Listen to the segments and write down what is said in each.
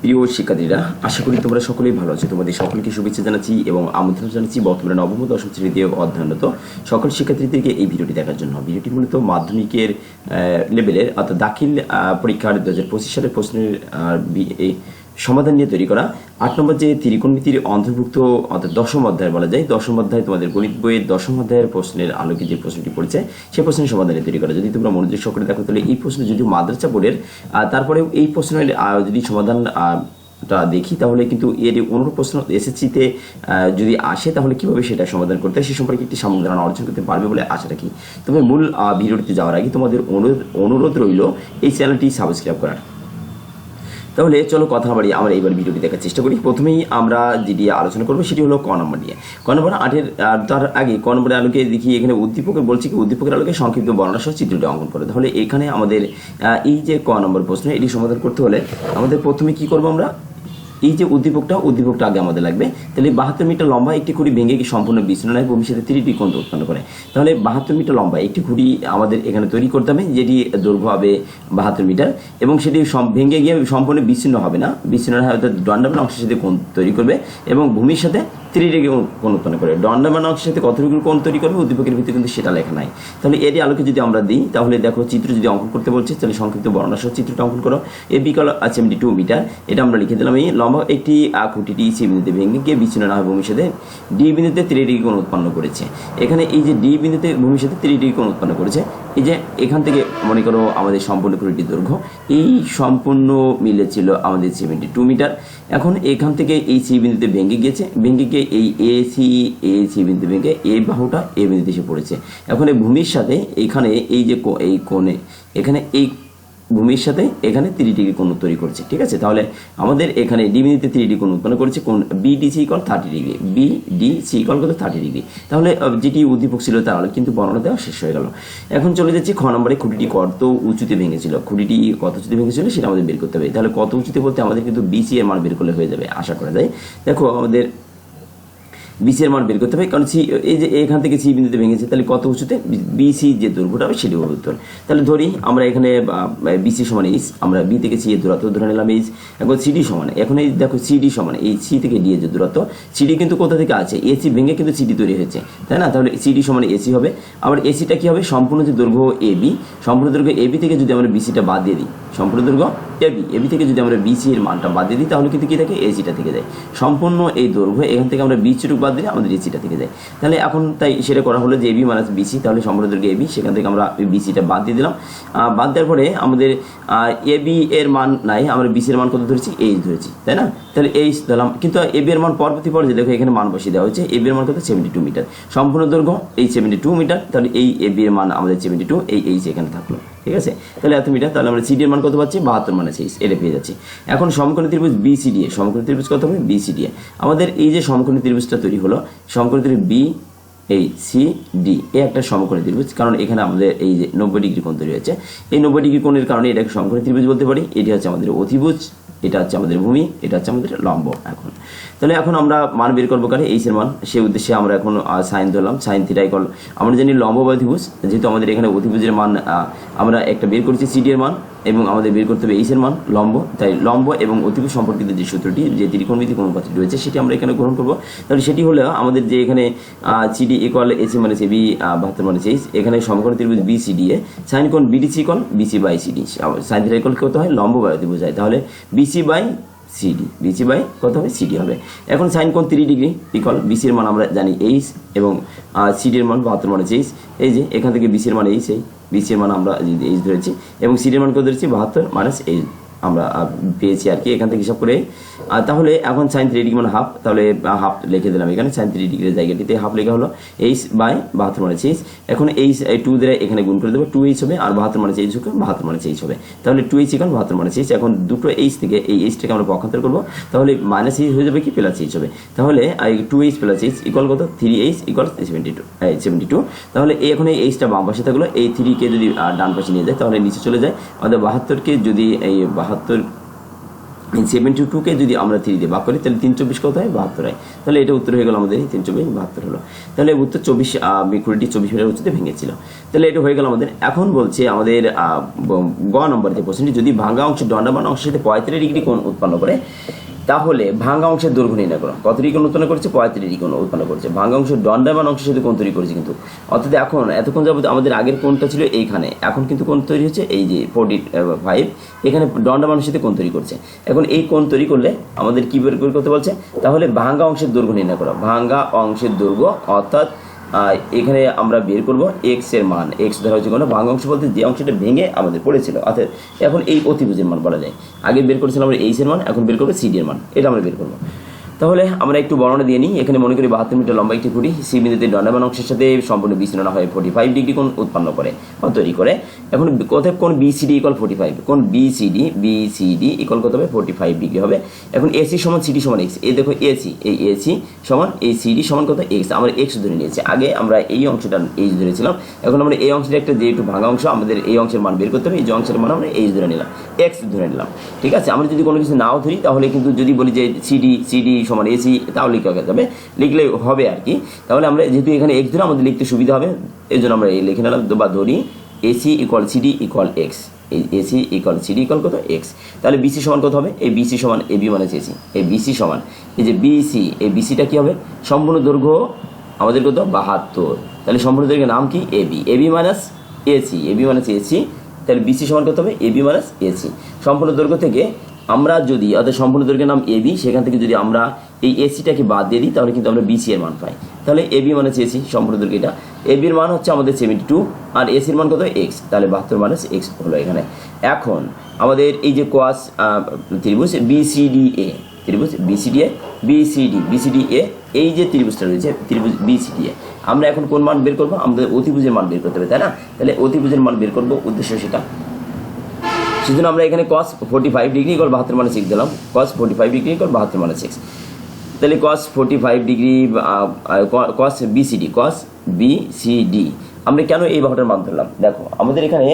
প্রিয় শিক্ষার্থীরা, আশা করি তোমরা সকলেই ভালো আছো। তোমাদের সকলকে শুভেচ্ছা জানাচ্ছি এবং আমন্ত্রণ জানাচ্ছি বর্তমানে নবম দশম শ্রেণীতে অধ্যয়নরত সকল শিক্ষার্থীদেরকে এই ভিডিওটি দেখার জন্য। ভিডিওটি মূলত মাধ্যমিকের লেভেলের অর্থাৎ দাখিল পরীক্ষার দু হাজার পঁচিশ সালের প্রশ্নের সমাধান নিয়ে তৈরি করা। আট নম্বর যে ত্রিকোণমিতির অন্তর্ভুক্ত, অর্থাৎ দশম অধ্যায় বলা যায়, দশম অধ্যায় তোমাদের গণিত বইয়ের দশম অধ্যায়ের প্রশ্নের আলোকে যে প্রশ্নটি পড়েছে সেই প্রশ্নের সমাধানে তৈরি করা। যদি তোমরা মনোযোগ সহকারে দেখো, তাহলে এই প্রশ্ন যদিও মাদ্রাসা বোর্ডের তারপরেও এই প্রশ্নের যদি সমাধান দেখি, তাহলে কিন্তু এর অনুরূপ প্রশ্ন এসএসসিতে যদি আসে, তাহলে কীভাবে সেটা সমাধান করতে সে সম্পর্কে একটি সামগ্রিক ধারণা অর্জন করতে পারবে বলে আশা রাখি। তবে মূল ভিডিওটিতে যাওয়ার আগে তোমাদের অনুরোধ অনুরোধ রইল, এই চ্যানেলটি সাবস্ক্রাইব করার। তাহলে চলো কথা বাড়ি আমরা এইবার ভিডিওটি দেখার চেষ্টা করি। প্রথমেই আমরা যেটি আলোচনা করব সেটি হলো ক নম্বর নিয়ে। ক নম্বর আটের তার আগে ক নম্বরের আলোকে দেখি এখানে উদ্দীপকের বলছি কি, উদ্দীপকের আলোকে সংক্ষিপ্ত বর্ণনা সহ চিত্রটি অঙ্কন করে। তাহলে এখানে আমাদের এই যে ক নম্বর প্রশ্ন, এটি সমাধান করতে হলে আমাদের প্রথমে কি করব আমরা? এই যে উদ্দীপকটা উদ্দীপকটা আগে আমাদের লাগবে। তাহলে বাহাত্তর মিটার লম্বা একটি খুঁড়ি ভেঙে কি সম্পূর্ণ বিচ্ছিন্ন নয় ভবিষ্যতে তিরিটি কোণ উৎপন্ন করে। তাহলে বাহাত্তর মিটার লম্বা একটি খুঁড়ি আমাদের এখানে তৈরি করতে হবে, যেটি দৈর্ঘ্য হবে বাহাত্তর মিটার, এবং সেটি ভেঙে গিয়ে সম্পূর্ণ বিচ্ছিন্ন হবে না। বিচ্ছিন্ন না হয় অর্থাৎ দণ্ডাবান অংশের সাথে কোণ তৈরি করবে, এবং ভূমির সাথে থ্রি ডিগ্রি উৎপন্ন করে। দণ্ডাবান অংশের সাথে কত ডিগ্রি কোণ তৈরি করবে, উদ্দীপকের ভিতরে কিন্তু সেটা লেখা নাই। তাহলে এরই আলোকে যদি আমরা দিই, তাহলে দেখো চিত্র যদি অঙ্কন করতে বলছে, তাহলে সংক্ষিপ্ত বর্ণনা সহ চিত্রটা অঙ্কন করো। এ বিকল সেভেন্টি টু মিটার। এটা আমরা লিখে দিলাম এই লম্বা একটি খুঁটিটি সি বিন্দুতে ভেঙে গিয়ে বিচ্ছিন্ন না ভূমির সাথে ডি বিন্দুতে থ্রি কোণ উৎপন্ন করেছে। এখানে এই যে ডি বিন্দুতে ভূমির সাথে থ্রি উৎপন্ন করেছে, এই যে এখান থেকে মনে করো আমাদের সম্পূর্ণ খুঁটিটির দৈর্ঘ্য, এই সম্পূর্ণ মিলে ছিল আমাদের সেভেন্টি টু মিটার। এখন এখান থেকে এই সি বিন্দুতে ভেঙে গিয়েছে। ভেঙে গিয়ে এই এ সি এ সি বিন্দু ভেঙে এই বাহুটা এ বিন্দুতে এসে পড়েছে। এখন এই ভূমির সাথে এখানে এই যে এই কোণে, এখানে এই ভূমির সাথে এখানে থ্রি ডিগ্রি কোণ তৈরি করছে, ঠিক আছে? তাহলে আমাদের এখানে ডি বিন্দুতে থ্রি ডিগ্রি কোণ উৎপন্ন করেছে কোন B D C call thirty degree B D C call কত? থার্টি ডিগ্রি তাহলে যেটি উদ্দীপক ছিল তার কিন্তু বর্ণনা দেওয়া শেষ হয়ে গেল। এখন চলে যাচ্ছি খ নম্বরে, খুঁটিটি কত উঁচুতে ভেঙেছিল? খুঁটিটি কত উঁচুতে ভেঙেছিল সেটা আমাদের বের করতে হবে। তাহলে কত উঁচুতে বলতে আমাদের কিন্তু বিসি এর মান বের করলে হয়ে যাবে, আশা করা যায়। দেখো, আমাদের বিসি এর মান বের করতে হবে, কারণ সি, এই যে এখান থেকে সি বিন্দুতে ভেঙেছে, তাহলে কত উঁচুতে বিসি যে দৈর্ঘ্যটা হবে সেটি হবে। উত্তর তাহলে ধরি আমরা এখানে বিসি সমান এইচ, আমরা বি থেকে সি এর দূরত্ব ধরে নিলাম এইচ, এখন সিডি সমান। এখন এই দেখো সিডি সমান, এই সি থেকে ডি এর যে দূরত্ব সিডি কিন্তু কোথা থেকে আছে? এসি ভেঙে কিন্তু সিডি তৈরি হয়েছে, তাই না? তাহলে সিডি সমান এসি হবে। আবার এসিটা কি হবে? সম্পূর্ণ যে দৈর্ঘ্য এ বি, সম্পূর্ণ দৈর্ঘ্য এ বি থেকে যদি আমরা বিসিটা বাদ দিয়ে দিই, সম্পূর্ণ দৈর্ঘ্য এবি এবি থেকে যদি আমরা বিসি এর মানটা বাদ দিয়ে দিই, তাহলে কিন্তু কি থাকে? এসিটা থেকে যায়। সম্পূর্ণ এই দৈর্ঘ্য, এখান থেকে আমরা বিসিটুক বাদ দিলে আমাদের এসিটা থেকে যায়। তাহলে এখন তাই সেটা করা হলো যে এবি মাইনাস বিসি তাহলে সম্পূর্ণ দৈর্ঘ্য এবি সেখান থেকে আমরা বিসিটা বাদ দিয়ে দিলাম। বাদ দেওয়ার পরে আমাদের এবি এর মান নাই, আমরা বিসি এর মান কত ধরেছি? এইচ ধরেছি, তাই না? তাহলে এই ধরলাম কিন্তু এ এর মান পরবর্তী পর্যায়ে দেখো এখানে মান বসিয়ে দেওয়া হয়েছে, এ এর মান কত? সেভেন্টি টু মিটার সম্পূর্ণ দৈর্ঘ্য, এই সেভেন্টি টু মিটার তাহলে এই এ এর মান আমাদের সেভেন্টি টু এই এইচ এখানে থাকল, ঠিক আছে? তাহলে এত মিটার তাহলে আমরা সিডিএর মান কত পাচ্ছি? বাহাত্তর মানে সেইচ এটা পেয়ে যাচ্ছি। এখন সমকোণী ত্রিভুজ বিসিডি সমকোণী ত্রিভুজ কত হবে? বি বিসিডি আমাদের এই যে সমকোণী ত্রিভুজটা তৈরি হলো, সমকোণী ত্রিভুজ বি এই সি ডি এ একটা সমকোণী ত্রিভুজ, কারণ এখানে আমাদের এই যে নব্বই ডিগ্রি কোণ তৈরি হয়েছে। এই নব্বই ডিগ্রি কোণের কারণে এটাকে সমকোণী ত্রিভুজ বলতে পারি। এটি হচ্ছে আমাদের অতিভুজ, এটা হচ্ছে আমাদের ভূমি, এটা হচ্ছে আমাদের লম্ব এখন। তাহলে এখন আমরা মান বের করব কারে এইচের মান। সেই উদ্দেশ্যে আমরা এখন সাইন ধরলাম। সাইন থিটা ইকল আমরা জানি লম্ব বা অতিভুজ। যেহেতু আমাদের এখানে অতিভুজের মান আমরা একটা বের করেছি সিডি এর মান। এবং আমাদের বের করতে হবে এইচের মান, লম্ব। তাই লম্ব এবং অতিভুজ সম্পর্কিত যে সূত্রটি, যে ত্রিকোণমিতি অনুপাতটি রয়েছে, সেটি আমরা এখানে গ্রহণ করব। তাহলে সেটি হলো আমাদের যে এখানে সিডি ইকল এসি মানে বি বাহাত্তর মানে এইচ এখানে সমকোণ ত্রিভুজ বি সিডি এ সাইন কোণ বিডিসি কোণ BC by CD sine theta equal কত হয়? লম্ব বাই অতিভুজ হয় তাহলে BC by CD BC by কত হবে? সিডি হবে। এখন সাইন কোণ তিরিশ ডিগ্রি ইকল বিসির মান আমরা জানি এইচ এবং সিডির মান বাহাত্তর মানে এইচ এই যে, এখান থেকে বিসির মান এইচ এই। বিসির মান আমরা এইচ ধরেছি এবং সিডির মান কত ধরেছি? বাহাত্তর মাইনাস এইচ আমরা পেয়েছি আর কি এখান থেকে হিসাব করে। তাহলে এখন সাইন থ্রি ডিগ্রি মানে হাফ তাহলে হাফ লিখে দিলাম এখানে সাইন থ্রি ডিগ্রির জায়গাটিতে হাফ লেখা হলো এইচ বাই বাহাত্তর মানে এইচ এখন এইচ টু দিয়ে এখানে গুণ করে দেবো টু এইচ হবে, আর বাহাত্তর মানে এইচ হবে বাহাত্তর মানে এইচ হবে। তাহলে টু এইচ এখন বাহাত্তর মানে এইচ এখন দুটো এইচ থেকে এই এইচটাকে আমরা পক্ষান্তর করব। তাহলে মাইনাস এইচ হয়ে যাবে কি? প্লাস এইচ হবে। তাহলে two H plus H equal কত? Three H equal seventy two seventy two তাহলে এখন এই এইচটা বাম পাশে থাকল। এই থ্রিকে যদি ডান পাশে নিয়ে যায়, তাহলে নিচে চলে যায়। আমাদের বাহাত্তরকে যদি এই বাহাত্তর সেভেন্টি টুকে যদি আমরা থ্রি দিয়ে ভাগ করি, তাহলে তিন চব্বিশ কত হয়? বাহাত্তর হয়। তাহলে এটা উত্তর হয়ে গেলো আমাদের তিন চব্বিশ, বাহাত্তর হলো। তাহলে উত্তর চব্বিশ কুড়িটি চব্বিশ মিটার উচ্চতে ভেঙেছিল। তাহলে এটা হয়ে গেলো আমাদের। এখন বলছে আমাদের গ নম্বর যে প্রশ্নটি, যদি ভাঙা অংশ দণ্ডাবান অংশের সাথে পঁয়ত্রিশ ডিগ্রি কোন উৎপন্ন করে তাহলে ভাঙ্গা অংশের দৈর্ঘ্য নির্ণয় করো। কত ডিগ্রি কোণ উৎপন্ন করেছে? পঁয়ত্রিশ ডিগ্রি উৎপন্ন করেছে। ভাঙ্গা অংশ দণ্ডাবান অংশের সাথে কোন তৈরি করেছে কিন্তু। অর্থাৎ এখন এতক্ষণ যাবত আমাদের আগের কোনটা ছিল এইখানে। এখন কিন্তু কোন তৈরি হচ্ছে এই যে ফোর্টি ফাইভ এখানে দণ্ডাবানের সাথে কোন তৈরি করছে। এখন এই কোন তৈরি করলে আমাদের কি বের করতে বলছে? তাহলে ভাঙ্গা অংশের দৈর্ঘ্য নির্ণয় করো। ভাঙ্গা অংশের দৈর্ঘ্য অর্থাৎ এখানে আমরা বের করব এক্সের মান। এক্স ধরা হচ্ছে কোনো ভাঙ অংশ বলতে যে অংশটা ভেঙে আমাদের পড়েছিল। অর্থাৎ এখন এই অতিভুজের মান বলা যায়। আগে বের করেছিলাম আমরা এইচ এর মান, এখন বের করব সিডি এর মান। এটা আমরা বের করব। তাহলে আমরা একটু বর্ণনা দিয়ে নিই। এখানে মনে করি বাহাত্তর মিটার লম্বা একটি খুঁটি সি বিন্দুতে দণ্ডাবান অংশের সাথে সম্পূর্ণ বিচ্ছিন্ন হয় ফোর্টি ফাইভ ডিগ্রি কোণ উৎপন্ন করে বা তৈরি করে। এখন কোথায় কোন বিসিডি ইকুয়াল ফোর্টি ফাইভ কোন বিসিডি বিসিডি ইকুয়াল কত হবে? ফোর্টি ফাইভ ডিগ্রি হবে। এখন এসি সমান সিডি সমান এক্স এই দেখো এসি এই এসি সমান এই সিডি সমান কত? এক্স আমরা এক্স ধরে নিয়েছি। আগে আমরা এই অংশটা এইচ ধরেছিলাম। এখন আমরা এই অংশের একটা যে একটু ভাঙা অংশ, আমাদের এই অংশের মান বের করতে হবে। এই যে অংশের মান আমরা এইচ ধরে নিলাম। এক্স ধরে নিলাম। ঠিক আছে? আমরা যদি কোনো কিছু নাও ধরি, তাহলে কিন্তু যদি বলি যে সিডি সিডি সমান এসি তাহলে লিখে যাবে। লিখলে হবে আর কি। তাহলে আমরা যেহেতু এখানে এক্স ধরে আমাদের লিখতে সুবিধা হবে এই জন্য আমরা এই লিখে নিলাম বা ধরি AC equal CD equal X এই এসি ইকুয়াল সিডি ইকুয়াল কত? এক্স তাহলে বিসি সমান কত হবে? এই বিসি সমান এ বি মানে এসি এই বিসি সমান, এই যে বিসি এই বিসিটা কী হবে? সম্পূর্ণ দৈর্ঘ্য আমাদের কত? বাহাত্তর। তাহলে সম্পূর্ণ দৈর্ঘ্যের নাম কি? A B A B minus AC A B minus AC তাহলে বিসি সমান কত হবে? এ বি মাইনাস এসি সম্পূর্ণ দৈর্ঘ্য থেকে আমরা যদি, অর্থাৎ সম্পূর্ণ দৈর্ঘ্যের নাম এ বি সেখান থেকে যদি আমরা এই এসিটাকে বাদ দিয়ে দিই, তাহলে কিন্তু আমরা বিসি এর মান পাই। তাহলে এ বি মাইনাস এসি সম্পূর্ণ দৈর্ঘ্য এটা। এ বির মান হচ্ছে আমাদের সেভেন্টি টু আর এসির মান কত? এক্স তাহলে বাহাত্তর মাইনাস এক্স হলো এখানে। এখন, আমাদের এই যে কোয়াস ত্রিভুজ বিসিডি এ ত্রিভুজ বিসিডি এ বিসিডি বিসিডি এ এই যে ত্রিভুজটা রয়েছে, ত্রিভুজ বিসিডি এ আমরা এখন কোন মান বের করব? আমাদের অতিভুজের মান বের করতে হবে, তাই না? তাহলে অতিভুজের মান বের করব, উদ্দেশ্য সেটা। সেজন্য আমরা এখানে cos forty five degree equal বাহাত্তর মানে সিক্স দিলাম। Cos forty five degree equal বাহাত্তর মানে সিক্স তাহলে cos forty five degree cos BCD cos BCD আমরা কেন এই বাহুটার মান ধরলাম? দেখো, আমাদের এখানে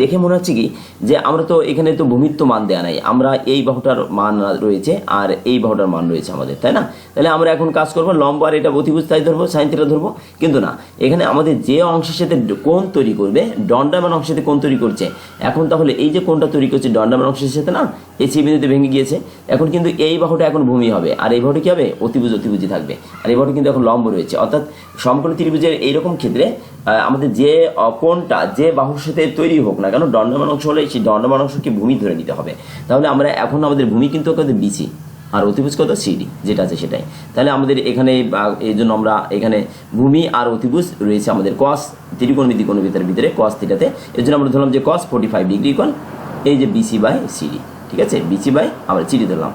দেখে মনে হচ্ছে কি যে আমরা তো এখানে তো ভূমিত্ব মান দেয়া নাই। আমরা এই বাহুটার মান রয়েছে আর এই বাহুটার মান রয়েছে আমাদের, তাই না? তাহলে আমরা এখন কাজ করব, লম্বা আর এটা অতিভুজ, তাই ধরবো, সাইন থিটা ধরবো। কিন্তু না, এখানে আমাদের যে অংশের সাথে কোন তৈরি করবে দণ্ডামান অংশের সাথে কোণ তৈরি করছে। এখন তাহলে এই যে কোনটা তৈরি করছে দণ্ডামান অংশের সাথে না, এই সি বিন্দুতে ভেঙে গিয়েছে। এখন কিন্তু এই বাহুটা এখন ভূমি হবে। আর এই বাহুটা কি হবে? অতিভুজ অতিভুজি থাকবে। আর এই বাহুটা কিন্তু এখন লম্ব রয়েছে। অর্থাৎ সমকোণ ত্রিভুজের এইরকম ক্ষেত্রে আমাদের যে কোণটা যে বাহুর সাথে তৈরি হোক না কেন, দণ্ডমান অংশ হলে সেই দণ্ডমান অংশকে ভূমি ধরে নিতে হবে। তাহলে আমরা এখন আমাদের ভূমি কিন্তু কত বিসি আর অতিভুজ কত? সিডি, যেটা আছে সেটাই। তাহলে আমাদের এখানে এই জন্য আমরা এখানে ভূমি আর অতিভুজ রয়েছে আমাদের কস ত্রিকোণমিতি কোণ ভিতরে ভিতরে কস থিটাতে এর জন্য আমরা ধরলাম যে কস ফোর্টি ফাইভ ডিগ্রি কোণ, এই যে বিসি বাই সিডি, ঠিক আছে? বিসি বাই আমরা সিডি ধরলাম।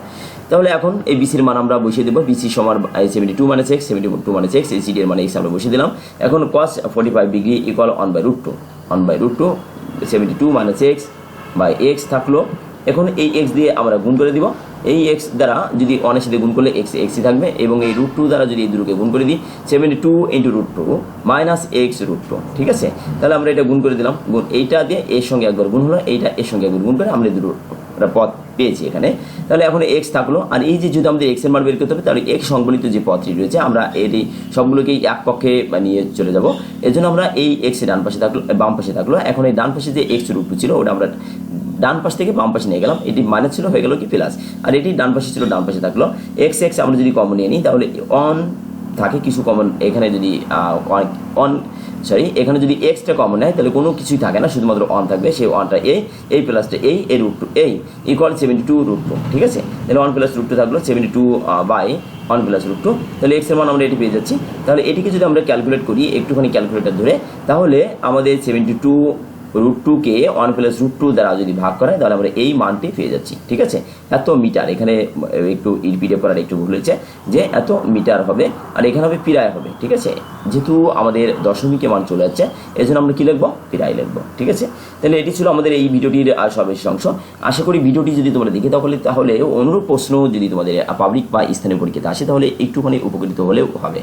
তাহলে এখন এই বিসির মান আমরা বসিয়ে দেবো। বিসি সমান সেভেন্টি টু মানে এক্স সেভেন্টি টু মানে এক্স এই সিডি এর মানে এক্স আমরা বসিয়ে দিলাম। এখন cos forty five degree equal one by root two one by root two seventy two minus X by X থাকল। এখন এই এক্স দিয়ে আমরা গুণ করে দিব। এই এক্স দ্বারা যদি ওয়ানের সাথে গুণ করলে এক্স এক্সই থাকবে এবং এই রুট টু দ্বারা যদি এই দুটোকে গুণ করে দিই seventy two into root two minus X root two ঠিক আছে? তাহলে আমরা এটা গুণ করে দিলাম। গুণ এইটা দিয়ে এর সঙ্গে একবার গুণ হলো, এইটা এর সঙ্গে একবার গুণ করে আমরা দুটো একটা পথ পেয়েছি এখানে। তাহলে এখন এক্স থাকল, আর এই যে যদি আমাদের এক্সের মান বের করতে হবে, তাহলে এক্স সংবলিত যে পথটি রয়েছে, আমরা এটি সবগুলোকেই এক পক্ষে নিয়ে চলে যাব। জন্য আমরা এই এক্সের ডান পাশে থাকল বাম পাশে থাকল। এখন এই ডান পাশে যে এক্স রুট টু ছিল, ওটা আমরা ডান পাশ থেকে বাম পাশে নিয়ে গেলাম। এটি মাইনাস ছিল, হয়ে গেল কি প্লাস আর এটি ডান পাশে ছিল, ডান পাশে থাকল। এক্স এক্স আমরা যদি কমন নিয়ে নিই, তাহলে অন থাকে, কিছু কমন এখানে যদি অন সরি এখানে যদি এক্সটা কমন নেয় তাহলে কোনো কিছুই থাকে না, শুধুমাত্র ওয়ান থাকবে, সেই ওয়ানটা এই এই প্লাসটা এই এই রুট টু এই equal seventy two root two ঠিক আছে? তাহলে ওয়ান প্লাস রুট টু থাকল seventy two by one plus root two তাহলে এক্সের মান আমরা এটি পেয়ে যাচ্ছি। তাহলে এটিকে যদি আমরা ক্যালকুলেট করি, একটুখানি ক্যালকুলেটার ধরে, তাহলে আমাদের সেভেন্টি টু রুট টুকে ওয়ান প্লাস রুট টু দ্বারা যদি ভাগ করা হয় তাহলে আমরা এই মানটি পেয়ে যাচ্ছি, ঠিক আছে? এত মিটার, এখানে একটু ইপিডিএফ করার একটু ভুল হয়েছে, যে এত মিটার হবে, আর এখানে হবে পিরায় হবে, ঠিক আছে? যেহেতু আমাদের দশমিকে মান চলে যাচ্ছে এই জন্য আমরা কী লিখব? পিরায় লিখব, ঠিক আছে? তাহলে এটি ছিল আমাদের এই ভিডিওটির সর্বশেষ অংশ। আশা করি ভিডিওটি যদি তোমরা দেখে তাহলে তাহলে অনুরূপ প্রশ্ন যদি তোমাদের পাবলিক বা স্থানীয় পরীক্ষাতে আসে, তাহলে একটুখানি উপকৃত হলেও হবে,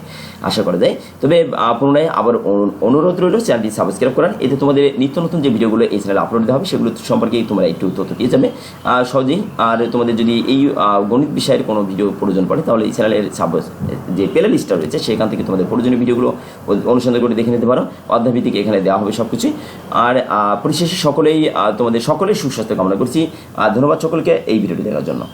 আশা করা যায়। তবে পুনরায় আবার অনুরোধ রইল চ্যানেলটি সাবস্ক্রাইব করার। এতে তোমাদের নিত্য নতুন যে ভিডিওগুলো এই চ্যানেলে আপলোড দেওয়া হবে, সেগুলো সম্পর্কে তোমরা একটু তথ্য পেয়ে যাবে আর সহজেই, আর তোমাদের যদি এই গণিত বিষয়ের কোনো ভিডিও প্রয়োজন পড়ে, তাহলে এই চ্যানেলের সাব যে প্লে লিস্টটা রয়েছে, সেখান থেকে তোমাদের প্রয়োজনীয় ভিডিওগুলো অনুসন্ধান করে দেখে নিতে পারো। অধ্যায়ভিত্তিক এখানে দেওয়া হবে সব কিছুই আর পরিশেষে সকলেই তোমাদের সকলের সুস্বাস্থ্য কামনা করছি। আর ধন্যবাদ সকলকে এই ভিডিওটি দেখার জন্য।